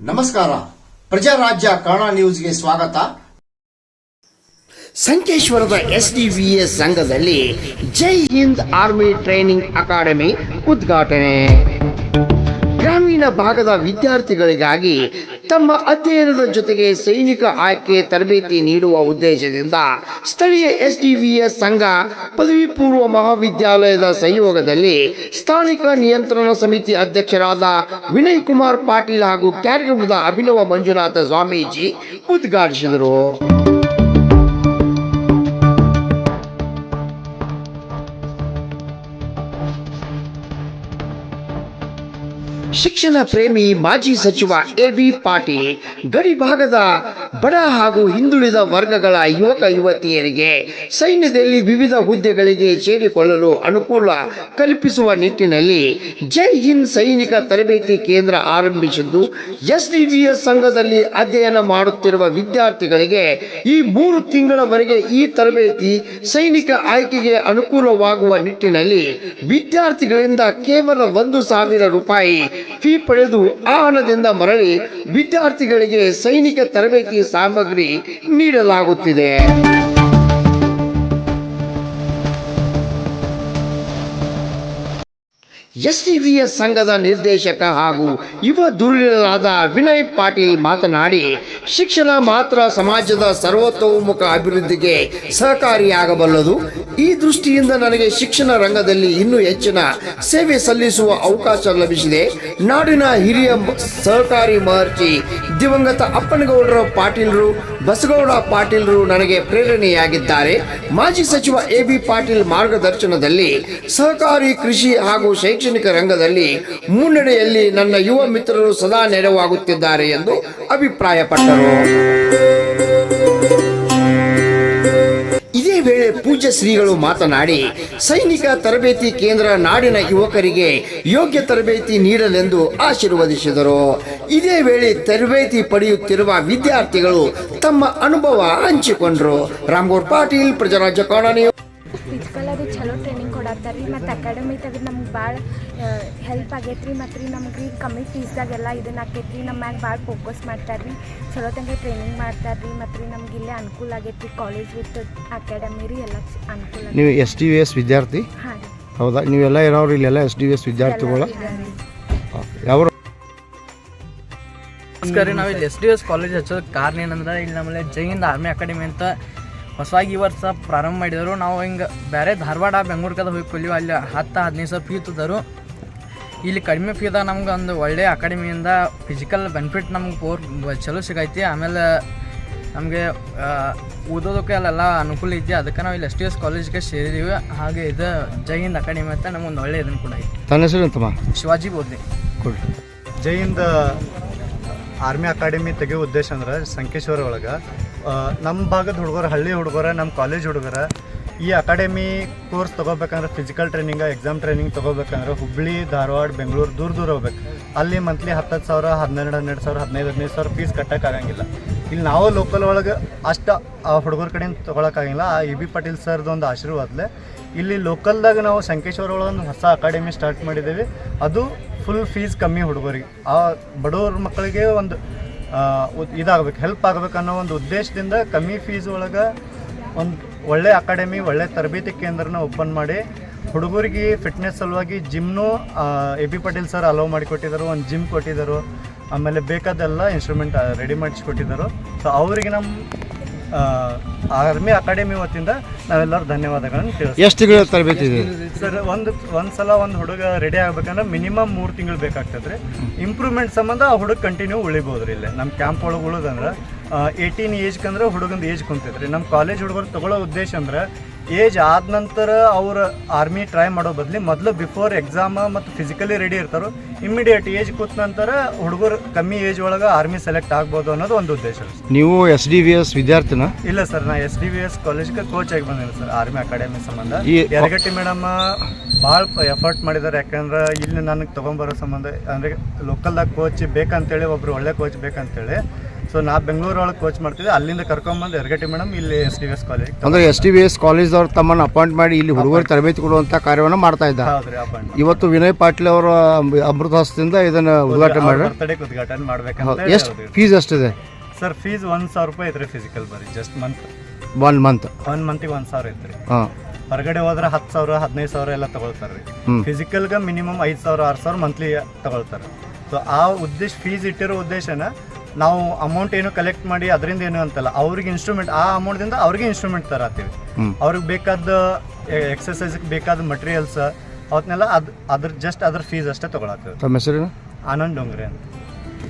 ನಮಸ್ಕಾರ. ಪ್ರಜಾರಾಜ್ಯ ಕನ್ನಡ ನ್ಯೂಸ್ಗೆ ಸ್ವಾಗತ. ಸಂಕೇಶ್ವರದ ಎಸ್ ಸಂಘದಲ್ಲಿ Jai Hind army training academy ಉದ್ಘಾಟನೆ. ಗ್ರಾಮೀಣ ಭಾಗದ ವಿದ್ಯಾರ್ಥಿಗಳಿಗಾಗಿ ತಮ್ಮ ಅಧ್ಯಯನದ ಜೊತೆಗೆ ಸೈನಿಕ ಆಯ್ಕೆ ತರಬೇತಿ ನೀಡುವ ಉದ್ದೇಶದಿಂದ ಸ್ಥಳೀಯ ಎಸ್ಡಿವಿಎಸ್ ಸಂಘ ಪದವಿ ಪೂರ್ವ ಮಹಾವಿದ್ಯಾಲಯದ ಸಹಯೋಗದಲ್ಲಿ ಸ್ಥಾನಿಕ ನಿಯಂತ್ರಣ ಸಮಿತಿ ಅಧ್ಯಕ್ಷರಾದ ವಿನಯ್ ಕುಮಾರ್ ಪಾಟೀಲ್ ಹಾಗೂ ಕಾರ್ಯಕ್ರಮದ ಅಭಿನವ ಮಂಜುನಾಥ ಸ್ವಾಮೀಜಿ ಉದ್ಘಾಟಿಸಿದರು. ಶಿಕ್ಷಣ ಪ್ರೇಮಿ ಮಾಜಿ ಸಚಿವ ಎ ವಿ ಪಾಟೀಲ್ ಗಡಿ ಭಾಗದ ಬಡ ಹಾಗೂ ಹಿಂದುಳಿದ ವರ್ಗಗಳ ಯುವಕ ಯುವತಿಯರಿಗೆ ಸೈನ್ಯದಲ್ಲಿ ವಿವಿಧ ಹುದ್ದೆಗಳಿಗೆ ಸೇರಿಕೊಳ್ಳಲು ಅನುಕೂಲ ಕಲ್ಪಿಸುವ ನಿಟ್ಟಿನಲ್ಲಿ ಜೈ ಹಿಂದ್ ಸೈನಿಕ ತರಬೇತಿ ಕೇಂದ್ರ ಆರಂಭಿಸಿದ್ದು ಎಸ್ಡಿವಿಎಸ್ ಸಂಘದಲ್ಲಿ ಅಧ್ಯಯನ ಮಾಡುತ್ತಿರುವ ವಿದ್ಯಾರ್ಥಿಗಳಿಗೆ ಈ ಮೂರು ತಿಂಗಳವರೆಗೆ ಈ ತರಬೇತಿ ಸೈನಿಕ ಆಯ್ಕೆಗೆ ಅನುಕೂಲವಾಗುವ ನಿಟ್ಟಿನಲ್ಲಿ ವಿದ್ಯಾರ್ಥಿಗಳಿಂದ ಕೇವಲ ಒಂದು ಸಾವಿರ ರೂಪಾಯಿ ಫೀ ಪಡೆದು ಆ ಹಣದಿಂದ ಮರಳಿ ವಿದ್ಯಾರ್ಥಿಗಳಿಗೆ ಸೈನಿಕ ತರಬೇತಿ ಸಾಮಗ್ರಿ ನೀಡಲಾಗುತ್ತಿದೆ. ಎಸ್ಟಿವಿಎಸ್ ಸಂಘದ ನಿರ್ದೇಶಕ ಹಾಗೂ ಯುವ ಧುರೀಣರಾದ ವಿನಯ್ ಪಾಟೀಲ್ ಮಾತನಾಡಿ, ಶಿಕ್ಷಣ ಮಾತ್ರ ಸಮಾಜದ ಸರ್ವತೋಮುಖ ಅಭಿವೃದ್ಧಿಗೆ ಸಹಕಾರಿಯಾಗಬಲ್ಲದು. ಈ ದೃಷ್ಟಿಯಿಂದ ನನಗೆ ಶಿಕ್ಷಣ ರಂಗದಲ್ಲಿ ಇನ್ನೂ ಹೆಚ್ಚಿನ ಸೇವೆ ಸಲ್ಲಿಸುವ ಅವಕಾಶ ಲಭಿಸಿದೆ. ನಾಡಿನ ಹಿರಿಯ ಸಹಕಾರಿ ಮಹರ್ಷಿ ದಿವಂಗತ ಅಪ್ಪನಗೌಡರ ಪಾಟೀಲರು, ಬಸಗೌಡ ಪಾಟೀಲರು ನನಗೆ ಪ್ರೇರಣೆಯಾಗಿದ್ದಾರೆ. ಮಾಜಿ ಸಚಿವ ಎ ಬಿ ಪಾಟೀಲ್ ಮಾರ್ಗದರ್ಶನದಲ್ಲಿ ಸಹಕಾರಿ ಕೃಷಿ ಹಾಗೂ ಶೈಕ್ಷಣಿಕ ರಂಗದಲ್ಲಿ ಮುನ್ನಡೆಯಲ್ಲಿ ನನ್ನ ಯುವ ಮಿತ್ರರು ಸದಾ ನೆರವಾಗುತ್ತಿದ್ದಾರೆ ಎಂದು ಅಭಿಪ್ರಾಯಪಟ್ಟರು. ಇದೇ ವೇಳೆ ಪೂಜ್ಯ ಶ್ರೀಗಳು ಮಾತನಾಡಿ, ಸೈನಿಕ ತರಬೇತಿ ಕೇಂದ್ರ ನಾಡಿನ ಯುವಕರಿಗೆ ಯೋಗ್ಯ ತರಬೇತಿ ನೀಡಲೆಂದು ಆಶೀರ್ವದಿಸಿದರು. ಇದೇ ವೇಳೆ ತರಬೇತಿ ಪಡೆಯುತ್ತಿರುವ ವಿದ್ಯಾರ್ಥಿಗಳು ತಮ್ಮ ಅನುಭವ ಹಂಚಿಕೊಂಡರು. ರಾಮ್ಗೌರ್ ಪಾಟೀಲ್, ಪ್ರಜಾರಾಜ್ಯ ಕಾಣಾನಿ ಟ್ರೈನಿಂಗ್ ರೀ ಮತ್ತು ಅಕಾಡೆಮಿ ತೆಗೆದು ನಮ್ಗೆ ಭಾಳ ಹೆಲ್ಪ್ ಆಗೈತೆ ರೀ ಮತ್ತು ರೀ ನಮ್ಗೆ ರೀ ಕಮ್ಮಿ ಫೀಸ್ದಾಗೆಲ್ಲ ಇದನ್ನ ಆಕೈತೆ ರೀ ನಮ್ಮ ಮ್ಯಾಗ ಭಾಳ ಫೋಕಸ್ ಮಾಡ್ತಾರೆ ರೀ ಚಲೋ ತಂಗೆ ಟ್ರೈನಿಂಗ್ ಮಾಡ್ತಾರೆ ರೀ ಮತ್ತು ರೀ ನಮ್ಗೆ ಇಲ್ಲೇ ಅನುಕೂಲ ಆಗೈತೆ ರೀ ಕಾಲೇಜ್ ವಿತ್ ಅಕಾಡೆಮಿ ರೀ ಎಲ್ಲ ಅನುಕೂಲ ನೀವು ಎಸ್ ಡಿ ವಿ ಎಸ್ ವಿದ್ಯಾರ್ಥಿ? ಹಾಂ ರೀ. ಹೌದಾ? ನೀವೆಲ್ಲ ಇರೋರು ಇಲ್ಲೆಲ್ಲ ಎಸ್ ಡಿ ವಿ ಎಸ್ ವಿದ್ಯಾರ್ಥಿಗಳ? ಯಾವ ನಮಸ್ಕಾರ ರೀ ನಾವು ಇಲ್ಲಿ ಎಸ್ ಡಿ ಎಸ್ ಕಾಲೇಜ್ ಹಚ್ಚೋದಕ್ಕೆ ಕಾರಣ ಏನಂದ್ರೆ ಇಲ್ಲಿ ನಮ್ಮಲ್ಲಿ ಜೈಹಿಂದ್ ಆರ್ಮಿ ಅಕಾಡೆಮಿ ಅಂತ ಹೊಸವಾಗಿ ಈ ವರ್ಷ ಪ್ರಾರಂಭ ಮಾಡಿದರು. ನಾವು ಹಿಂಗೆ ಬೇರೆ ಧಾರವಾಡ ಬೆಂಗ್ಳೂರು ಕದ ಹೋಗಿ ಕೊಲ್ಲಿವು. ಅಲ್ಲಿ ಹತ್ತು ಹದಿನೈದು ಸಾವಿರ ಫೀ ತದರು ಇಲ್ಲಿ ಕಡಿಮೆ ಫೀದಾಗ ನಮ್ಗೆ ಒಂದು ಒಳ್ಳೆ ಅಕಾಡೆಮಿಯಿಂದ ಫಿಸಿಕಲ್ ಬೆನಿಫಿಟ್ ನಮ್ಗೆ ಪೋರ್ ಚಲೋ ಸಿಗೈತಿ. ಆಮೇಲೆ ನಮಗೆ ಓದೋದಕ್ಕೆ ಅಲ್ಲೆಲ್ಲ ಅನುಕೂಲ ಐತಿ. ಅದಕ್ಕೆ ನಾವು ಇಲ್ಲಿ ಎಸ್ ಟಿ ಎಸ್ ಕಾಲೇಜ್ಗೆ ಸೇರಿದ್ದೀವಿ ಹಾಗೆ ಇದು ಜೈ ಹಿಂದ್ ಅಕಾಡೆಮಿ ಅಂತ ನಮಗೊಂದು ಒಳ್ಳೆ ಇದನ್ನು ಕೂಡ ಐತಿ. ತನ್ನ ಹೆಸರು ಅಂತಮ್ಮ ಶಿವಾಜಿ ಬೋದ್ಲಿ ಜೈ ಹಿಂದ್ ಆರ್ಮಿ ಅಕಾಡೆಮಿ ತೆಗೆಯೋ ಉದ್ದೇಶ ಅಂದ್ರೆ ಸಂಕೇಶ್ವರ ಒಳಗೆ ನಮ್ಮ ಭಾಗದ ಹುಡುಗರ, ಹಳ್ಳಿ ಹುಡುಗರ ನಮ್ಮ ಕಾಲೇಜ್ ಹುಡುಗರ, ಈ ಅಕಾಡೆಮಿ ಕೋರ್ಸ್ ತೊಗೋಬೇಕಂದ್ರೆ ಫಿಸಿಕಲ್ ಟ್ರೈನಿಂಗ್ ಎಕ್ಸಾಮ್ ಟ್ರೈನಿಂಗ್ ತೊಗೋಬೇಕಂದ್ರೆ ಹುಬ್ಳಿ, ಧಾರವಾಡ, ಬೆಂಗಳೂರು ದೂರ ದೂರ ಹೋಗ್ಬೇಕು. ಅಲ್ಲಿ ಮಂತ್ಲಿ ಹತ್ತತ್ತು ಸಾವಿರ ಹನ್ನೆರಡು ಹನ್ನೆರಡು ಸಾವಿರ, ಹದಿನೈದು ಹದಿನೈದು ಸಾವಿರ ಫೀಸ್ ಕಟ್ಟೋಕ್ಕಾಗಂಗಿಲ್ಲ. ಇಲ್ಲಿ ನಾವು ಲೋಕಲ್ ಒಳಗೆ ಅಷ್ಟು ಆ ಹುಡುಗರ ಕಡೆಯಿಂದ ತೊಗೊಳಕ್ಕಾಗಿಲ್ಲ ಆ ಇ ಬಿ ಪಾಟೀಲ್ ಸರ್ದು ಒಂದು ಆಶೀರ್ವಾದಲೆ ಇಲ್ಲಿ ಲೋಕಲ್ದಾಗ ನಾವು ಸಂಕೇಶ್ವರ ಒಳಗೆ ಒಂದು ಹೊಸ ಅಕಾಡೆಮಿ ಸ್ಟಾರ್ಟ್ ಮಾಡಿದ್ದೀವಿ ಅದು ಫುಲ್ ಫೀಸ್ ಕಮ್ಮಿ ಹುಡುಗರಿಗೆ. ಆ ಬಡವ್ರ ಮಕ್ಕಳಿಗೆ ಒಂದು ಇದಾಗಬೇಕು ಹೆಲ್ಪ್ ಆಗಬೇಕು ಅನ್ನೋ ಒಂದು ಉದ್ದೇಶದಿಂದ ಕಮ್ಮಿ ಫೀಸ್ ಒಳಗೆ ಒಂದು ಒಳ್ಳೆ ಅಕಾಡೆಮಿ ಒಳ್ಳೆ ತರಬೇತಿ ಕೇಂದ್ರನ ಓಪನ್ ಮಾಡಿ ಹುಡುಗರಿಗೆ ಫಿಟ್ನೆಸ್ ಸಲುವಾಗಿ ಜಿಮ್ನು A B Patil sir allow ಮಾಡಿಕೊಟ್ಟಿದ್ದಾರೆ ಒಂದು ಜಿಮ್ ಕೊಟ್ಟಿದ್ದರು, ಆಮೇಲೆ ಬೇಕಾದೆಲ್ಲ ಇನ್ಸ್ಟ್ರೂಮೆಂಟ್ ರೆಡಿ ಮಾಡಿಸ್ಕೊಟ್ಟಿದ್ದರು ಸೊ ಅವರಿಗೆ ನಮ್ಮ ಆರ್ಮಿ ಅಕಾಡೆಮಿ ವತಿಯಿಂದ ನಾವೆಲ್ಲರೂ ಧನ್ಯವಾದಗಳನ್ನು ತಿಳಿಸ್ತೀವಿ. ಎಷ್ಟು ತಿಂಗಳ ತರಬೇತಿ ಇದೆ? ಸರ್ ಒಂದು ಒಂದು ಸಲ ಒಂದು ಹುಡುಗ ರೆಡಿ ಆಗ್ಬೇಕಂದ್ರೆ ಮಿನಿಮಮ್ ಮೂರು ತಿಂಗಳು ಬೇಕಾಗ್ತದೆ ರೀ ಇಂಪ್ರೂವ್ಮೆಂಟ್ ಸಂಬಂಧ ಆ ಹುಡುಗ ಕಂಟಿನ್ಯೂ ಉಳಿಬೋದು ರೀ ಇಲ್ಲೇ. ನಮ್ಮ ಕ್ಯಾಂಪ್ ಒಳಗೆ ಉಳಿದಂದ್ರೆ ಏಯ್ಟೀನ್ ಏಜ್ಕಂದ್ರೆ ಹುಡುಗಂದು ಏಜ್ ಕುಂತೈತೆ ನಮ್ಮ ಕಾಲೇಜ್ ಹುಡುಗರು ತಗೊಳ್ಳೋ ಉದ್ದೇಶ ಅಂದ್ರೆ ಏಜ್ ಆದ ನಂತರ ಅವರು ಆರ್ಮಿ ಟ್ರೈ ಮಾಡೋ ಬದಲಿ ಮೊದಲು ಬಿಫೋರ್ ಎಕ್ಸಾಮ್ ಮತ್ತು ಫಿಸಿಕಲಿ ರೆಡಿ ಇರ್ತಾರೋ ಇಮ್ಮಿಡಿಯೇಟ್ ಏಜ್ ಕೂತ ನಂತರ ಹುಡುಗರು ಕಮ್ಮಿ ಏಜ್ ಒಳಗೆ ಆರ್ಮಿ ಸೆಲೆಕ್ಟ್ ಆಗ್ಬೋದು ಅನ್ನೋದು ಒಂದು ಉದ್ದೇಶ. ನೀವು ಎಸ್ ಡಿ ವಿ ಎಸ್ ವಿದ್ಯಾರ್ಥಿನ? ಇಲ್ಲ ಸರ್ ನಾ ಎಸ್ ಡಿ ವಿ ಎಸ್ ಕಾಲೇಜ್ಗೆ ಕೋಚ್ ಆಗಿ ಬಂದಿನಿ ಸರ್ ಆರ್ಮಿ ಅಕಾಡೆಮಿ ಸಂಬಂಧ. ಈ ಯರಗಟ್ಟಿ ಮೇಡಮ್ ಭಾಳ ಎಫರ್ಟ್ ಮಾಡಿದ್ದಾರೆ ಯಾಕಂದ್ರೆ ಇಲ್ಲಿ ನನಗೆ ತೊಗೊಂಬರೋ ಸಂಬಂಧ ಅಂದರೆ ಲೋಕಲ್ದಾಗ ಕೋಚ್ ಬೇಕಂತೇಳಿ ಒಬ್ರು ಒಳ್ಳೆ ಕೋಚ್ ಬೇಕಂತೇಳಿ. ಸೊ ನಾ ಬೆಂಗಳೂರು ಒಳಗೆ ಕೋಚ್ ಮಾಡ್ತಿದ್ದೆ ಅಲ್ಲಿಂದ ಕರ್ಕೊಂಬಂದು ಎರಗಟ್ಟಿ ಮೇಡಮ್ ಇಲ್ಲಿ S D V S college ಅಂದ್ರೆ ಎಸ್ ಡಿ ವಿ ಎಸ್ ಕಾಲೇಜ್ದವ್ರು ತಮ್ಮನ್ನು ಅಪಾಯಿಂಟ್ ಮಾಡಿ ಇಲ್ಲಿ ಹುಡುಗರು ತರಬೇತಿ ಕೊಡುವಂಥ ಕಾರ್ಯವನ್ನು ಮಾಡ್ತಾ ಇದ್ದಾರೆ. ಇವತ್ತು ವಿನಯ್ ಪಾಟೀಲ್ ಅವರ ಅಮೃತ ಹಸ್ತದಿಂದ ಇದನ್ನು ಉದ್ಘಾಟನೆ ಮಾಡಿ ಉದ್ಘಾಟನೆ ಮಾಡ್ಬೇಕಂತ ಎಷ್ಟು ಫೀಸ್ ಎಷ್ಟಿದೆ? ಸರ್ ಫೀಸ್ ಒಂದು ಸಾವಿರ ರೂಪಾಯಿ ಐತ್ರಿ ಫಿಸಿಕಲ್ ಬರಿ just month one month one ಮಂತಿಗೆ ಒಂದ್ ಸಾವಿರ ಐತ್ರಿ. ಹಾಂ. ಹೊರಗಡೆ ಹೋದ್ರೆ ಹತ್ತು ಸಾವಿರ ಹದಿನೈದು ಸಾವಿರ ಎಲ್ಲ ತಗೊಳ್ತಾರೆ. ಫಿಸಿಕಲ್ಗೆ ಮಿನಿಮಮ್ ಐದು ಸಾವಿರ ಆರು ಸಾವಿರ ಮಂತ್ಲಿ ತಗೊಳ್ತಾರೆ. ಸೊ ಆ ಉದ್ದೇಶ ಫೀಸ್ ಇಟ್ಟಿರೋ ಉದ್ದೇಶನ ನಾವು ಅಮೌಂಟ್ ಏನು ಕಲೆಕ್ಟ್ ಮಾಡಿ ಅದರಿಂದ ಏನು ಅಂತಲ್ಲ ಅವ್ರಿಗೆ ಇನ್ಸ್ಟ್ರೂಮೆಂಟ್ ಆ ಅಮೌಂಟ್ದಿಂದ ಅವ್ರಿಗೆ ಇನ್ಸ್ಟ್ರೂಮೆಂಟ್ ತರತ್ತೀವಿ. ಅವ್ರಿಗೆ ಬೇಕಾದ ಎಕ್ಸಸೈಸ್ಗೆ ಬೇಕಾದ ಮಟೀರಿಯಲ್ಸ್ ಅವತ್ತನೆಲ್ಲ ಅದು ಅದ್ರ ಜಸ್ಟ್ ಅದ್ರ ಫೀಸ್ ಅಷ್ಟೇ ತಗೊಳತ್ತೀವಿ. ಆನಂದ್ ಡೊಂಗ್ರೆ ಅಂತ.